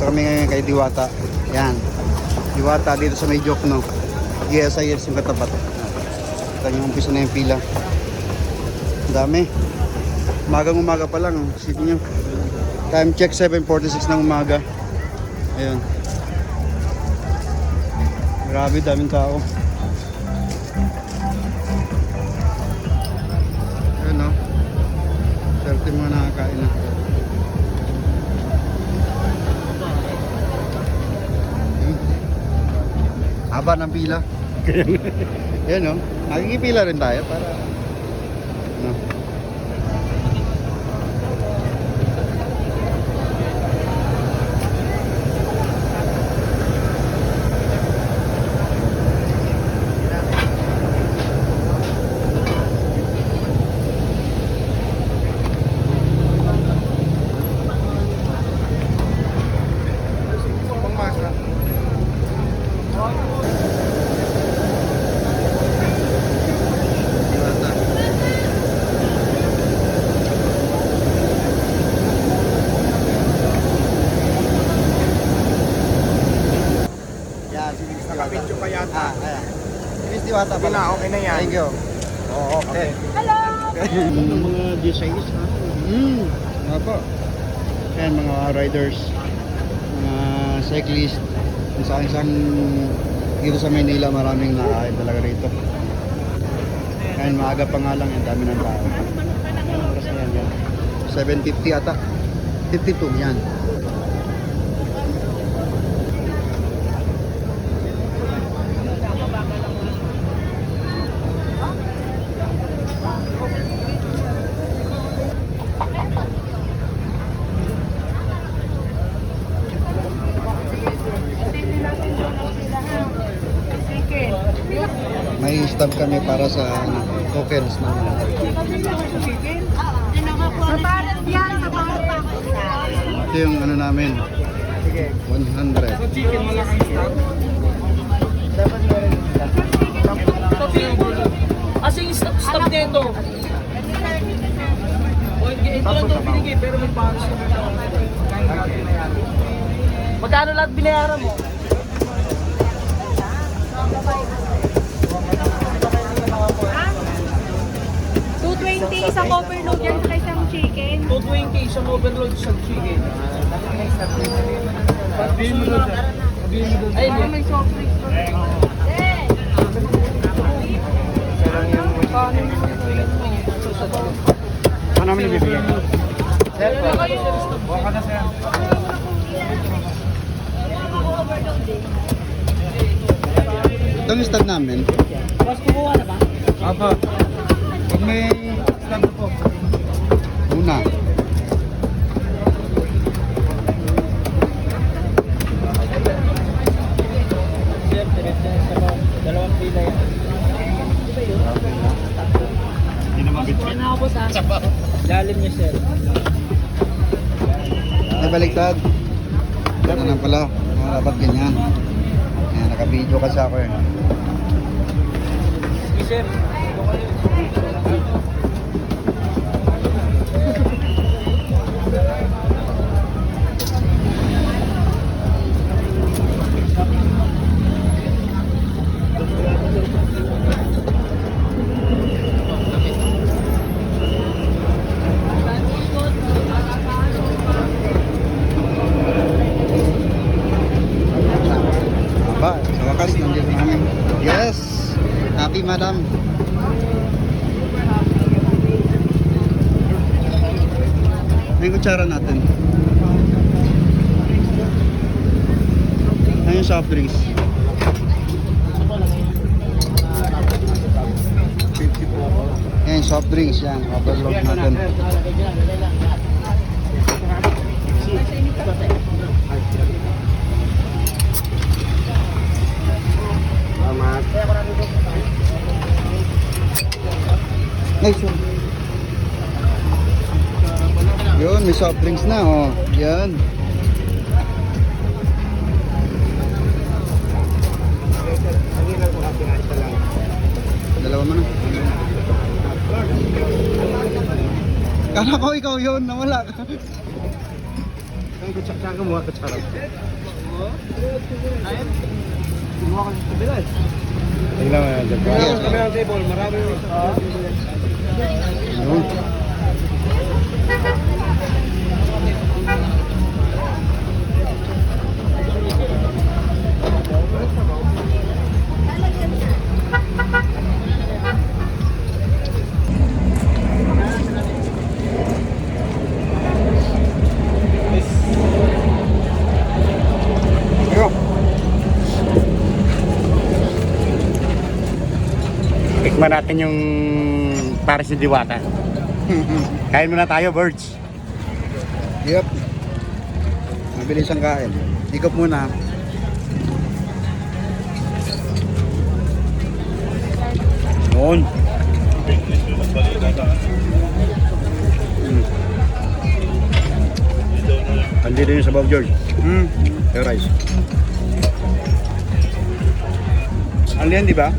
Dito kami ngayon kay Diwata. Yan. Diwata dito sa may joke, no? GSIS yung katapat. Ito yung umpisa na yung pila. Ang dami. Umagang umaga pa lang. Isipin nyo. Time check 7.46 ng umaga. Ayun. Grabe, daming tao. Ayun, no? Swerte mga nakakain na. Haba ng pila. Yan no. Nakikipila rin tayo para no. Yeah, si Miss Diwata. Nakapidyo ka yata. Ah, ayan. Diwata Sige na, okay na yan. Thank you. Oo, okay. Hello! Yung mga GSIs ha? Hmm, nga po. Ayan, mga riders, mga cyclist, saan saan dito sa Maynila maraming nakain talaga rito. Ayan, maaga pa nga lang, ang dami ng tao. Anong oras na yan, yan? 7.50 ata. 52, yan. May stamp kami para sa ano, tokens isa. ito yung ano namin, Sige. 100. Chicken mo lang ang stock. Kasi yung stop, stop nito. Ito lang daw binigay, pero may paros yung Magkano lahat binayaran mo? Ha? 220 isang overload yan sa isang chicken. 220 isang overload sa chicken. Sabihin mo doon. Sabihin mo. Ay, may soft drinks pa. Eh! Ano namin ibibigay? Sir, buka ka na sir. Ito yung stamp namin. Boss, kumuha na ba? Apa. Pag may May kutsara natin. Ayun soft drinks. Yan, soft drinks yan. Overload natin. Salamat. Nice. Yun, may soft drinks na, oh. Yan. Dalawa mo na. Kala ko ikaw yun, nawala ka. kutsara. Saan ka mukha kutsara? Kumuha ka sa kabila eh. Tingnan mo yan. Yes. Kami ang table, marami yung Yun. Tikman natin yung Paris ni Diwata. Kain muna tayo, birds. Yep. Mabilis ang kain. Ikop muna. Noon. Andito yung sabaw, George. Hmm. Yung rice. Ano yan, di ba?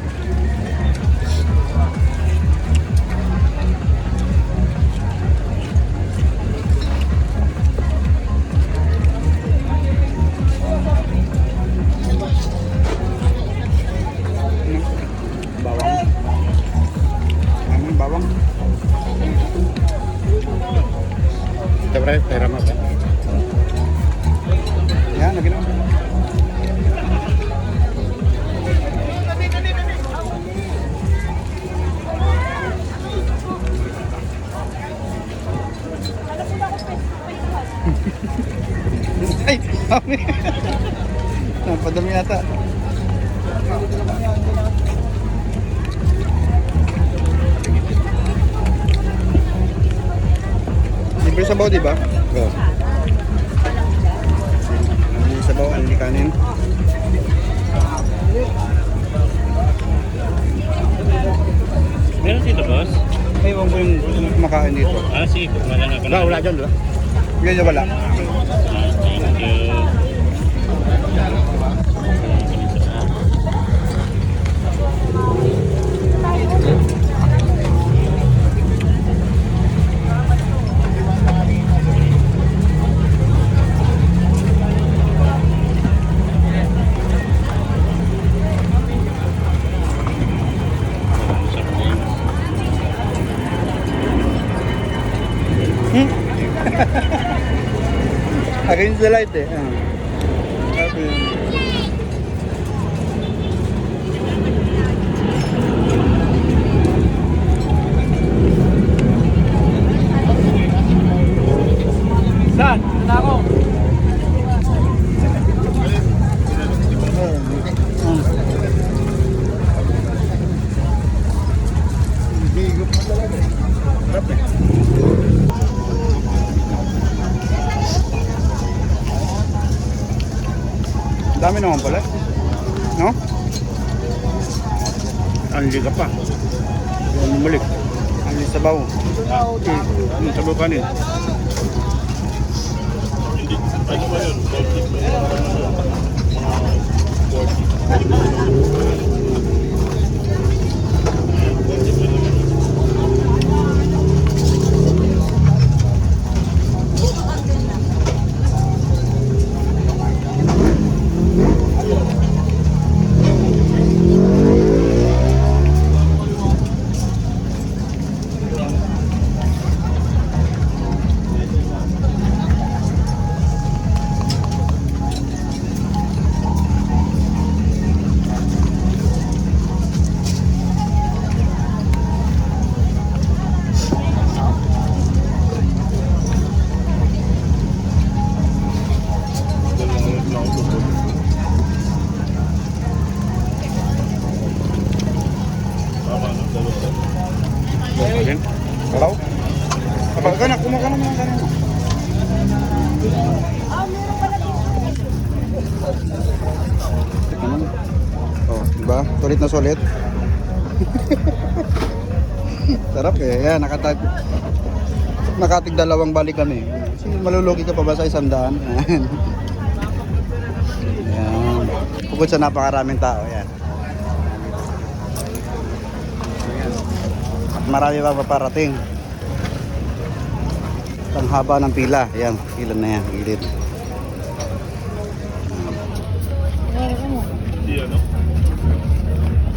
Libre sabaw, di ba? Go. Hindi sabaw, hindi kanin. Meron dito, boss? Ewan ko yung kumakain dito. Ah, sige. Wala na ako Wala, wala dyan, di ba? Ganyan wala. del aire. Bumalik. Ang sabaw. Yung sabaw kanin. Kanin. Kapag ka na, kumuha ka naman ng kanin. Tingnan mo. Oh, diba? Sulit na sulit. Sarap eh. Yan, nakatag nakatig dalawang balik kami. Kasi malulugi ka pa ba sa isang daan? Yan. Bukod sa napakaraming tao. Yan. At marami pa paparating ang haba ng pila. Ayan pila na yan gilid.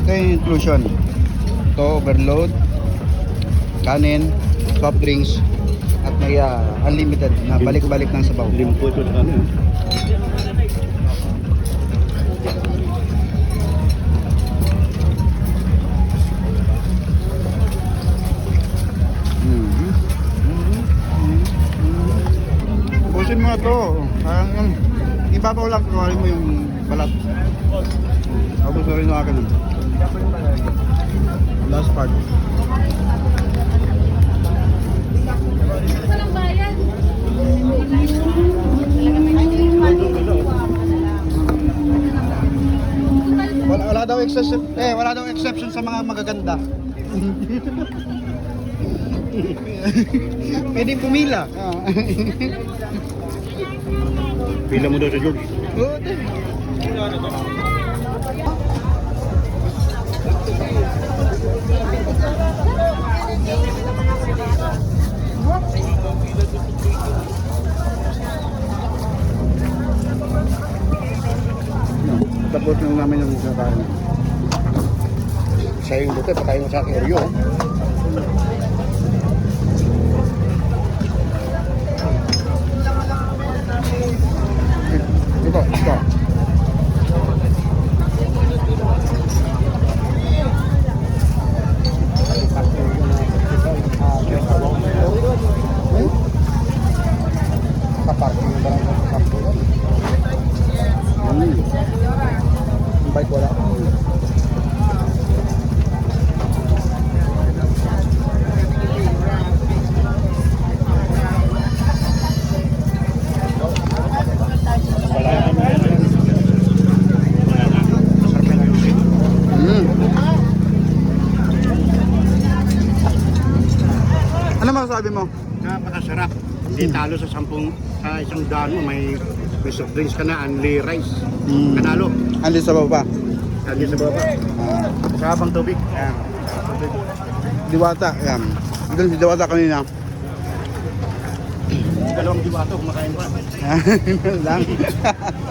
Ito inclusion. Ito overload kanin soft drinks at may uh, unlimited na balik-balik ng sabaw. Limpo ito na kanin. Ubusin mo na to. Parang yun. Ibabaw lang, kuharin mo yung balat. Tapos rin na akin. Last part. Walang bayan. Wala, wala daw exception, eh, wala daw exception sa mga magaganda. Pwede pumila. Pila mo daw sa te. Tapos lang namin yung kakain. Siya yung buti, patayin mo sa akin. Oreo. Ito, ito. Hmm? Kaparking yung barang sa sakto. Hmm. Ang bike wala. Wala na. Wala na. Masarap na yung ulit. Hmm. Ano masasabi mo? Napakasarap. Hindi talo sa sampung sa isang daan mo may may soft drinks ka na, only rice. Mm. Kanalo. Andi sa baba. Lagi sa baba. Ah, Sa habang tubig. Ayan. diwata. Yan. Doon si Diwata kanina. Dalawang diwato, kumakain pa. Lang.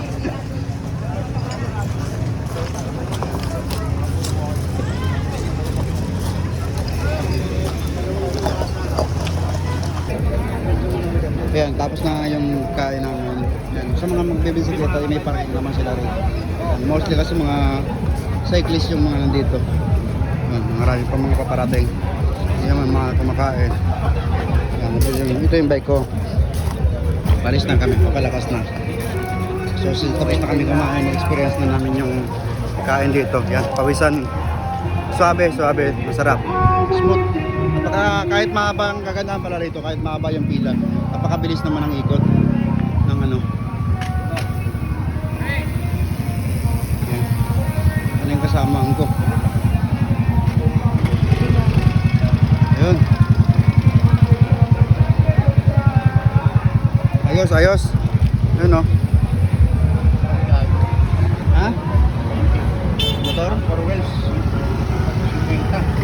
Ayan, tapos na yung kain namin. Ayan, sa mga magbibisikleta, may parking naman sila rin. Ayan, mostly kasi mga cyclist yung mga nandito. Ayan, marami pa mga paparating. Hindi naman mga kumakain. Ayan, ito yung, ito yung bike ko. Palis na kami, papalakas na. So, since tapos na kami kumain, experience na namin yung kain dito. Yan, pawisan. Suabe, suabe, masarap. Smooth. Napaka, kahit mahaba ang kagandahan pala rito, kahit mahaba yung pila, napakabilis naman ang ikot ano. Yan. Ano yung kasama ko? Ayun. Ayos, ayos. Yun o. Ha? Motor? Four wheels. 50.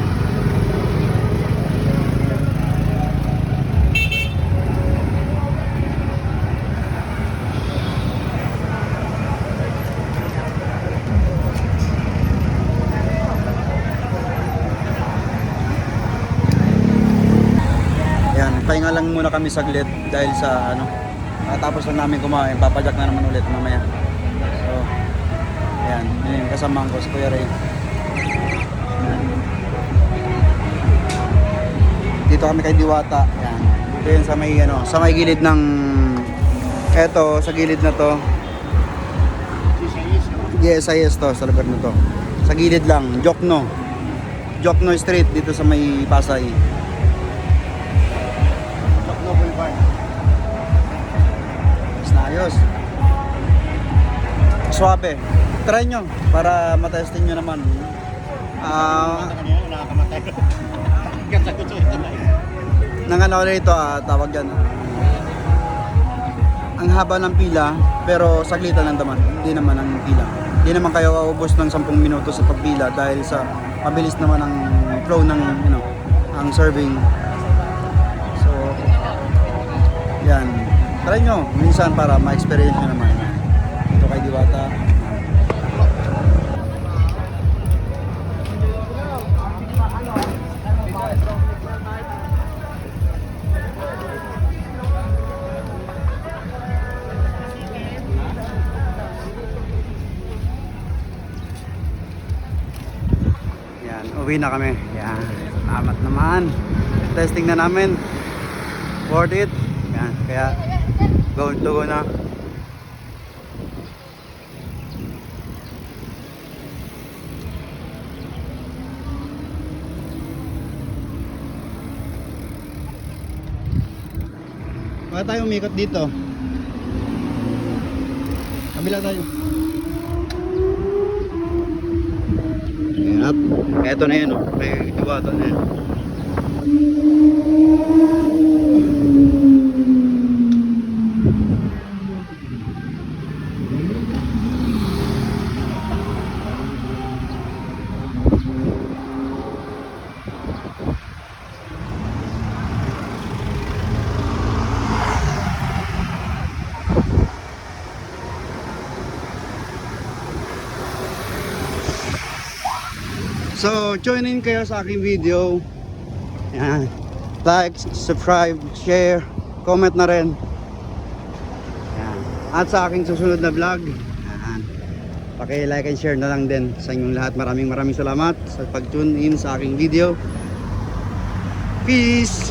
Yan, pahinga lang muna kami saglit dahil sa ano, tapos lang namin kumain, papadyak na naman ulit mamaya. So, ayan, yun yung kasamahan ko si Kuya Ray. Ayan. Dito kami kay Diwata, yan. Dito yun sa may ano, sa may gilid ng eto, sa gilid na to. Yes, yes to, sa lugar na to. Sa gilid lang, Jokno. Jokno Street dito sa may Pasay. Ayos. Swabe. Try nyo para matesting nyo naman. Ah, ko ito. nang ano rito, ah, tawag yan. Ang haba ng pila, pero saglitan lang naman. Hindi naman ang pila. Hindi naman kayo aubos ng 10 minuto sa pagpila dahil sa mabilis naman ang flow ng, you know, ang serving. So, yan. Try nyo minsan para ma-experience nyo naman. Ito kay Diwata. Yan, uwi na kami. Yan, salamat naman. Testing na namin. Worth it. Yan, kaya go to go na. Baka tayo umikot dito. Kabila tayo. Yep. Eto na yun. Oh. May diwata na yun. So, join in kayo sa aking video. Yan. Like, subscribe, share, comment na rin. Yan. At sa aking susunod na vlog. Paki-like and share na lang din sa inyong lahat. Maraming maraming salamat sa pag-tune in sa aking video. Peace!